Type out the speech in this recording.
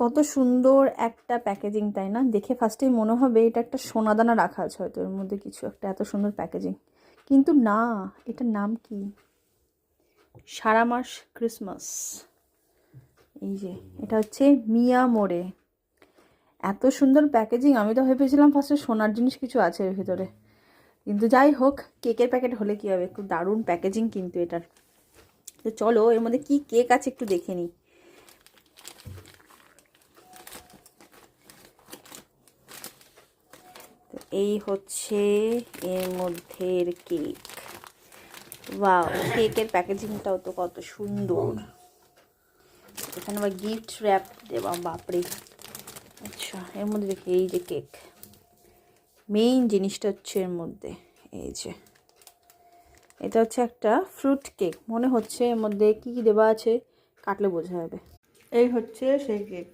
কত সুন্দর একটা প্যাকেজিং তাই না? দেখে ফার্স্টেই মনে হবে এটা একটা সোনাদানা রাখা আছে হয়তো, এর মধ্যে কিছু একটা এত সুন্দর প্যাকেজিং কিন্তু না, এটার নাম কি? সারা মাস ক্রিসমাস এই যে, এটা হচ্ছে মিয়া মোড়ে। এত সুন্দর প্যাকেজিং আমি তো ভেবেছিলাম ফার্স্টে সোনার জিনিস কিছু আছে এর ভিতরে। কিন্তু যাই হোক কেকের প্যাকেট হলে কী হবে? খুব দারুণ প্যাকেজিং কিন্তু এটার। তো চলো, এর মধ্যে কি কেক আছে একটু দেখে নিই। এই হচ্ছে এর মধ্যের কেক। ওয়াও কেকের প্যাকেজিংটাও তো কত সুন্দর। এখানে আবার গিফট র্যাপ দেওয়া বাপরে। আচ্ছা এর মধ্যে দেখি এই যে কেক। মেইন জিনিসটা হচ্ছে এর মধ্যে এই যে। এটা হচ্ছে একটা ফ্রুট কেক মনে হচ্ছে এর মধ্যে কী কী দেওয়া আছে কাটলে বোঝা যাবে। এই হচ্ছে সেই কেক